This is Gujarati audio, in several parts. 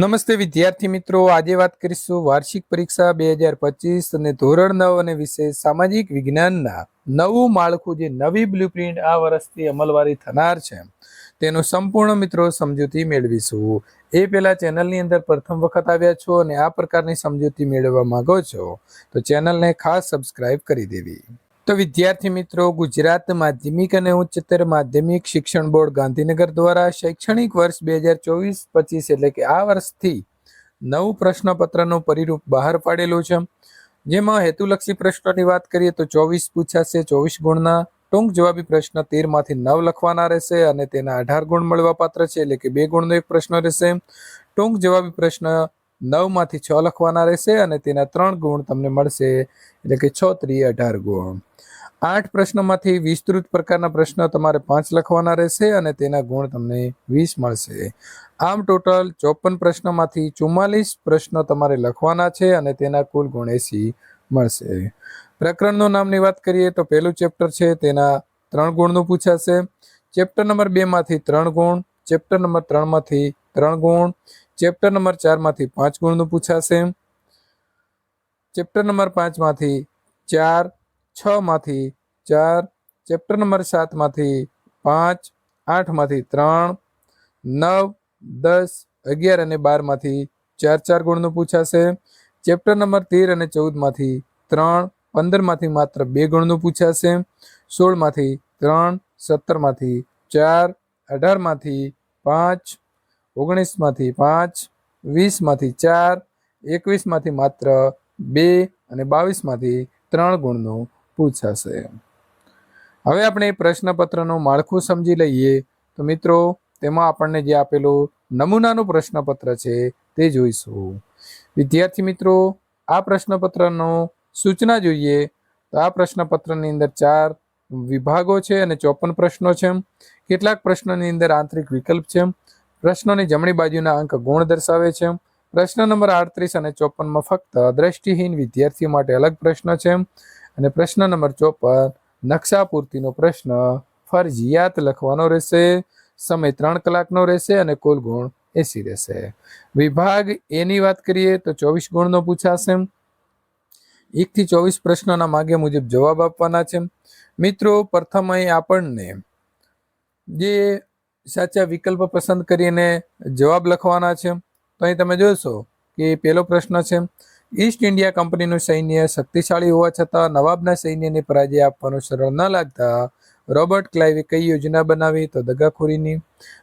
નમસ્તે વિદ્યાર્થી મિત્રો. આજે વાત કરીશું વાર્ષિક પરીક્ષા બે હજાર પચીસ અને ધોરણ નવ અને વિશેષ સામાજિક વિજ્ઞાનના. નવું માળખું જે નવી બ્લુપ્રિન્ટ આ વર્ષથી અમલવારી થનાર છે. તેનું સંપૂર્ણ મિત્રો સમજૂતી મેળવીશું. એ પહેલા ચેનલની અંદર પ્રથમ વખત આવ્યા છો અને આ પ્રકારની સમજૂતી મેળવવા માંગો છો, તો ચેનલને ખાસ સબસ્ક્રાઇબ કરી દેવી. તો વિદ્યાર્થી મિત્રો, ગુજરાત માધ્યમિક અને ઉચ્ચતર માધ્યમિક શિક્ષણ બોર્ડ ગાંધીનગર દ્વારા શૈક્ષણિક વર્ષ બે હજાર ચોવીસ પચીસ એટલે કે આ વર્ષથી નવું પ્રશ્નપત્રનું પરિરૂપ બહાર પાડેલું છે. જેમાં હેતુલક્ષી પ્રશ્નોની વાત કરીએ તો ચોવીસ પૂછાશે, ચોવીસ ગુણના ટૂંક જવાબી પ્રશ્ન તેરમાંથી નવ લખવાના રહેશે અને તેના અઢાર ગુણ મળવા પાત્ર છે એટલે કે બે ગુણનો એક પ્રશ્ન રહેશે. ટૂંક જવાબી પ્રશ્ન નવમાંથી છ લખવાના રહેશે અને તેના ત્રણ ગુણ તમને મળશે એટલે કે છ ત્રી અઢાર ગુણ. આઠ પ્રશ્નોમાંથી વિસ્તૃત પ્રકારના પ્રશ્નો તમારે પાંચ લખવાના રહેશે અને તેના ગુણ તમને વીસ મળશે. આમ ટોટલ ચોપન પ્રશ્નોમાંથી ચુમ્માલીસ પ્રશ્નો તમારે લખવાના છે અને તેના કુલ ગુણ એસી મળશે. પ્રકરણનું નામની વાત કરીએ તો પહેલું ચેપ્ટર છે, તેના ત્રણ ગુણનું પૂછાશે. ચેપ્ટર નંબર બેમાંથી ત્રણ ગુણ, ચેપ્ટર નંબર ત્રણમાંથી ત્રણ ગુણ, ચેપ્ટર નંબર ચારમાંથી પાંચ ગુણનું પૂછાશે. ચેપ્ટર નંબર પાંચમાંથી ચાર, છ માંથી ચાર ચેપ્ટર નંબર સાતમાંથી પાંચ આઠમાંથી ત્રણ, નવ, દસ, અગિયાર અને બારમાંથી ચાર ચાર ગુણનું પૂછાશે. ચેપ્ટર નંબર તેર અને ચૌદમાંથી ત્રણ પંદરમાંથી માત્ર બે ગુણનું પૂછાશે. સોળમાંથી ત્રણ સત્તરમાંથી ચાર અઢારમાંથી પાંચ ઓગણીસમાંથી પાંચ વીસમાંથી ચાર એકવીસમાંથી માત્ર બે અને બાવીસમાંથી ત્રણ ગુણનું પૂછાશે. હવે આપણે પ્રશ્નપત્રનું માળખું સમજી લઈએ. તો મિત્રો, તેમાં આપણને જે આપેલું નમૂનાનું પ્રશ્નપત્ર છે તે જોઈશું. વિદ્યાર્થી મિત્રો, આ પ્રશ્નપત્રનો સૂચના જોઈએ. તો આ પ્રશ્નપત્રની અંદર ચાર વિભાગો છે અને ચોપન પ્રશ્નો છે. કેટલાક પ્રશ્નોની અંદર આંતરિક વિકલ્પ છે. પ્રશ્નોની જમણી બાજુના અંક ગુણ દર્શાવે છે. પ્રશ્ન નંબર આડત્રીસ અને ચોપનમાં ફક્ત દ્રષ્ટિહીન વિદ્યાર્થીઓ માટે અલગ પ્રશ્ન છે. અને પ્રશ્ન નંબર ચોપન નકશા પૂર્તિનો પ્રશ્ન. ફરજિયાત લખવાનો રહેશે, સમય ત્રણ કલાકનો રહેશે અને કુલ ગુણ એસી રહેશે. વિભાગ એની વાત કરીએ તો ચોવીસ ગુણનો પૂછાશે. એકથી ચોવીસ પ્રશ્નોના માગે મુજબ જવાબ આપવાના છે. મિત્રો, પ્રથમ અહીં આપણને જે સાચા વિકલ્પ પસંદ કરીને જવાબ લખવાના છે. તો અહીં તમે જોશો કે પહેલો પ્રશ્ન છે ઈસ્ટ ઇન્ડિયા કંપનીનું સૈન્ય શક્તિશાળી હોવા છતાં નવાબના સૈન્યને પરાજય આપવાનું સરળ ન લાગતા રોબર્ટ ક્લાઇવે કઈ યોજના બનાવી તો દગાખોરીની.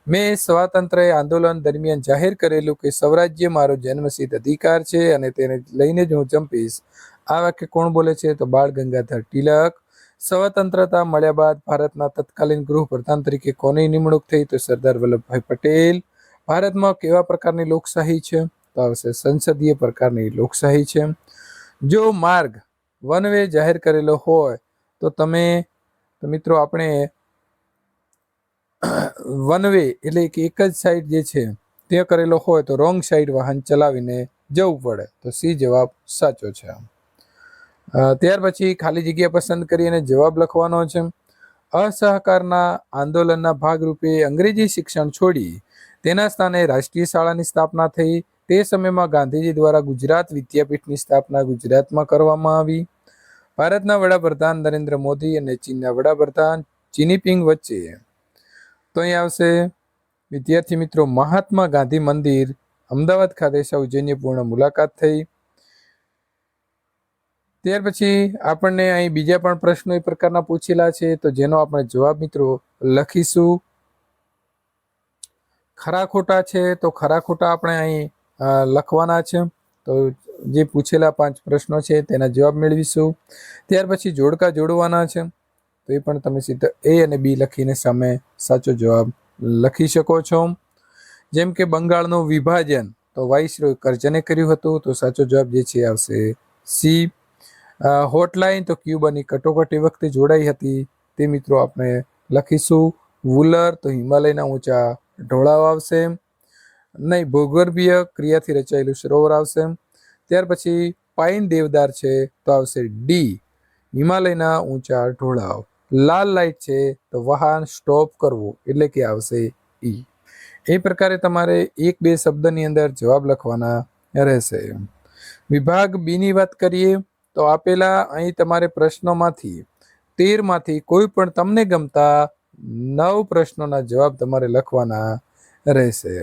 મેં સ્વાતંત્ર્ય આંદોલન દરમિયાન જાહેર કરેલું કે સ્વરાજ્ય મારો જન્મસિદ્ધ અધિકાર છે અને તેને લઈને જ હું ચંપીશ. આ વાક્ય કોણ બોલે છે? તો બાળ ગંગાધર તિલક. સ્વતંત્રતા મળ્યા બાદ ભારતના તત્કાલીન ગૃહપ્રધાન તરીકે કોની નિમણૂક થઈ? તો સરદાર વલ્લભભાઈ પટેલ. ભારતમાં કેવા પ્રકારની લોકશાહી છે? આવશે. સંસદીય પ્રકારની લોકશાહી છે. જો માર્ગ વન વે જાહેર કરેલો હોય, તો તમે મિત્રો આપણે વન વે એટલે કે એક જ સાઈડ જે છે તે કરેલો હોય તો રોંગ સાઈડ વાહન ચલાવીને જવું પડે. તો સી જવાબ સાચો છે. ત્યાર પછી ખાલી જગ્યા પસંદ કરીને જવાબ લખવાનો છે. અસહકારના આંદોલનના ભાગરૂપે અંગ્રેજી શિક્ષણ છોડી, તેના સ્થાને રાષ્ટ્રીય શાળાની સ્થાપના થઈ. તે સમયમાં ગાંધીજી દ્વારા ગુજરાત વિદ્યાપીઠની સ્થાપના ગુજરાતમાં કરવામાં આવી. ભારતના વડાપ્રધાન નરેન્દ્ર મોદી અને ચીનના વડાપ્રધાન ચીનીપિંગ વચ્ચે. તો અહીં આવશે. વિદ્યાર્થી મિત્રો, મહાત્મા ગાંધી મંદિર, અમદાવાદ ખાતે સૌજન્યપૂર્ણ મુલાકાત થઈ. ત્યાર પછી આપણને અહીં બીજા પણ પ્રશ્નો એ પ્રકારના પૂછેલા છે, તો જેનો આપણે જવાબ મિત્રો લખીશું. ખરા ખોટા છે, તો ખરા ખોટા આપણે અહીં લખવાના છે. તો જે પૂછેલા પાંચ પ્રશ્નો છે, તેના જવાબ મેળવીશું. ત્યાર પછી જોડકા જોડવાના છે. તો એ પણ તમે સીધા એ અને બી લખીને સામે સાચો જવાબ લખી શકો છો. જેમ કે બંગાળનું વિભાજન, તો વાઇસરોય કરજને કર્યું હતું, તો સાચો જવાબ જે છે આવશે સી. હોટલાઇન તો ક્યુબાની કટોકટી વખતે જોડાઈ હતી. તે મિત્રો આપણે લખીશું. વુલર તો હિમાલયના ઊંચા ઢોળાવ આવશે. નહીં, ભૂગર્ભીય ક્રિયાથી રચાયેલું સરોવર આવશે. ત્યાર પછી પાઇન દેવદાર છે તો આવશે ડી, હિમાલયના ઊંચા ઢોળાવ. લાલ લાઇટ છે તો વાહન સ્ટોપ કરવું, એટલે કે આવશે ઈ. એ પ્રકારે તમારે એક બે શબ્દની અંદર જવાબ લખવાના રહેશે. વિભાગ બીની વાત કરીએ તો આપેલા અહીં તમારે પ્રશ્નોમાંથી, તેરમાંથી કોઈ પણ તમને ગમતા નવ પ્રશ્નોના જવાબ તમારે લખવાના રહેશે.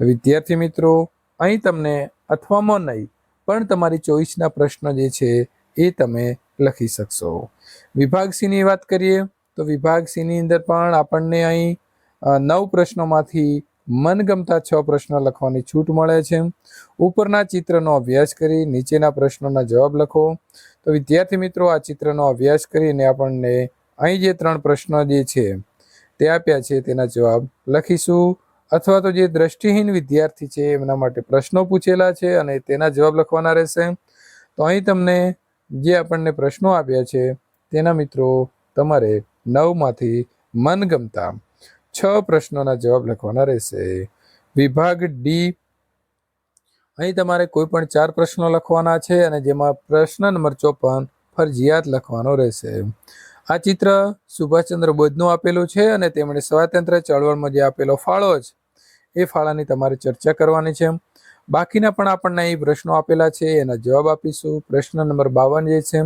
તો વિદ્યાર્થી મિત્રો, અહીં તમને અથવામાં નહીં, પણ તમારી ચોઈસના પ્રશ્ન જે છે એ તમે લખી શકશો. વિભાગ સીની વાત કરીએ, તો વિભાગ સીની અંદર પણ આપણને અહીં નવ પ્રશ્નોમાંથી મનગમતા છ પ્રશ્ન લખવાની છૂટ મળે છે. ઉપરના ચિત્રનો અભ્યાસ કરી નીચેના પ્રશ્નોના જવાબ લખો. તો વિદ્યાર્થી મિત્રો, આ ચિત્રનો અભ્યાસ કરીને આપણને અહીં જે ત્રણ પ્રશ્નો જે છે તે આપ્યા છે તેના જવાબ લખીશું. અથવા તો જે દ્રષ્ટિહીન વિદ્યાર્થી છે, એમના માટે પ્રશ્નો પૂછેલા છે અને તેના જવાબ લખવાના રહેશે. તો અહીં તમને જે આપણને પ્રશ્નો આપ્યા છે, તેના મિત્રો, તમારે નવમાંથી મનગમતા છ પ્રશ્નોના જવાબ લખવાના રહેશે. વિભાગ ડી અહીં તમારે કોઈ પણ ચાર પ્રશ્નો લખવાના છે અને જેમાં પ્રશ્ન નંબર ચોપન ફરજિયાત લખવાનો રહેશે. આ ચિત્ર સુભાષચંદ્ર બોઝનું આપેલું છે અને તેમણે સ્વાતંત્ર્ય ચળવળમાં જે આપેલો ફાળો છે, એ ફાળાની તમારે ચર્ચા કરવાની છે. બાકીના પણ આપણને અહીં પ્રશ્નો આપેલા છે, એના જવાબ આપીશું. પ્રશ્ન નંબર બાવન જે છે,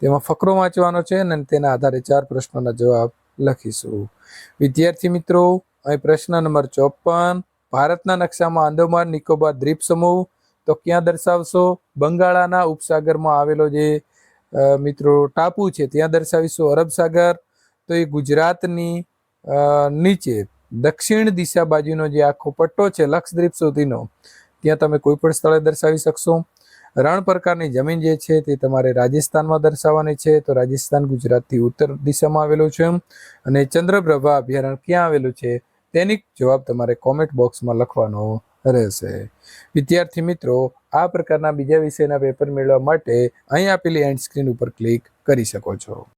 તેમાં ફકરો વાંચવાનો છે અને તેના આધારે ચાર પ્રશ્નોના જવાબ લખીશું. વિદ્યાર્થી મિત્રો, અહીં પ્રશ્ન નંબર ચોપન, ભારતના નકશામાં આંદોમાન નિકોબાર દ્વીપ સમૂહ તો ક્યાં દર્શાવશો? બંગાળાના ઉપસાગરમાં આવેલો જે મિત્રો, ટાપુ છે, ત્યાં દર્શાવીશું અરબ સાગર, તો એ ગુજરાતની નીચે, દક્ષિણ દિશા બાજુનો જે આખો પટ્ટો છે, લક્ષદ્વીપ સુધીનો, ત્યાં તમે કોઈ પણ સ્થળે દર્શાવી શકશો. રણ પ્રકારની જમીન જે છે, તે તમારે રાજસ્થાનમાં દર્શાવવાની છે, તો રાજસ્થાન ગુજરાતથી ઉત્તર દિશામાં આવેલું છે. અને ચંદ્રપ્રભા અભયારણ્ય ક્યાં આવેલું છે, તેની જવાબ તમારે કોમેન્ટ બોક્સમાં લખવાનો રહેશે. વિદ્યાર્થી મિત્રો, આ પ્રકારના બીજા વિષયના પેપર મેળવવા માટે અહીં આપેલી એન્ડ સ્ક્રીન ઉપર ક્લિક કરી શકો છો.